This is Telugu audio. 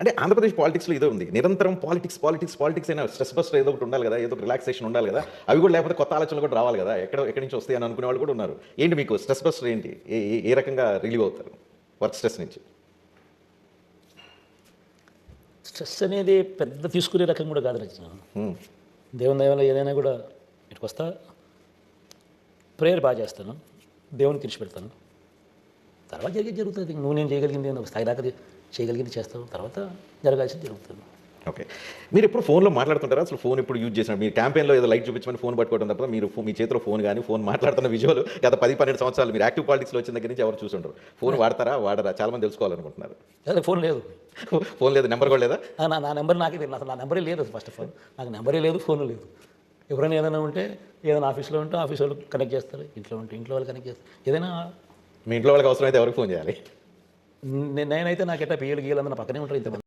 అంటే ఆంధ్రప్రదేశ్ పాలిటిక్స్లో ఇదే ఉంది. నిరంతరం పాలిటిక్స్ పాలిటిక్స్ పాలిటిక్స్ అయినా స్ట్రెస్ బస్టర్ ఏదో ఒకటి ఉండాలి కదా ఏదో ఒక రిలాక్సేషన్ ఉండాలి కదా. అవి కూడా లేకపోతే కొత్త ఆలోచనలు కూడా రావాలి కదా. ఎక్కడ ఎక్కడి నుంచి వస్తాయి అని అనుకునే వాళ్ళు కూడా ఉన్నారు. ఏంటి మీకు స్ట్రెస్ బస్టర్ ఏంటి? ఏ రకంగా రిలీవ్ అవుతారు? వర్క్ స్ట్రెస్ నుంచి. స్ట్రెస్ అనేది పెద్ద తీసుకునే రకం కూడా కాదు రచన. దేవుని దయవల్ల ఏదైనా కూడా ఇటుకు వస్తా ప్రేయర్ బాగా చేస్తాను. దేవుని తీర్చి పెడతాను. తర్వాత జరిగేది జరుగుతుంది. నువ్వు నేను చేయగలిగింది? ఒక స్థాయి దాకా చేయగలిగింది చేస్తాను తర్వాత జరగాల్సింది జరుగుతుంది. ఓకే. మీరు ఎప్పుడు ఫోన్లో మాట్లాడుతుంటారా? అసలు ఫోన్ ఎప్పుడు యూజ్ చేసిన? మీరు క్యాంపెయిన్లో ఏదో లైట్ చూపించమని ఫోన్ పట్టుకోవడం తప్ప మీరు మీ చేతిలో ఫోన్ కానీ ఫోన్ మాట్లాడుతున్న విజువల్ గత పది పన్నెండు సంవత్సరాలు మీరు యాక్టివ్ పాలిటిక్స్లో వచ్చిన దగ్గర నుంచి ఎవరు చూసుంటారు ఫోన్ వాడతారా? వాడరా? చాలా మంది తెలుసుకోవాలనుకుంటున్నారు. అదే ఫోన్ లేదు. ఫోన్ లేదు. నెంబర్ కూడా లేదా? నా నా నెంబర్ నాకే తెలియదు. అసలు నా నెంబరే లేదు ఫస్ట్ ఆఫ్ ఆల్. నాకు నెంబరే లేదు ఫోన్ లేదు. ఎవరైనా ఏదైనా ఉంటే ఏదైనా ఆఫీస్లో ఉంటే ఆఫీస్ వాళ్ళు కనెక్ట్ చేస్తారు. ఇంట్లో ఉంటే ఇంట్లో వాళ్ళు కనెక్ట్ చేస్తారు. ఏదైనా మీ ఇంట్లో వాళ్ళకి అవసరం అయితే ఎవరికి ఫోన్ చేయాలి? నేనైతే నాకైతే పిఎల్ పియ్యలు గీయాలన్న పక్కనే ఉంటారు ఇంతమంది.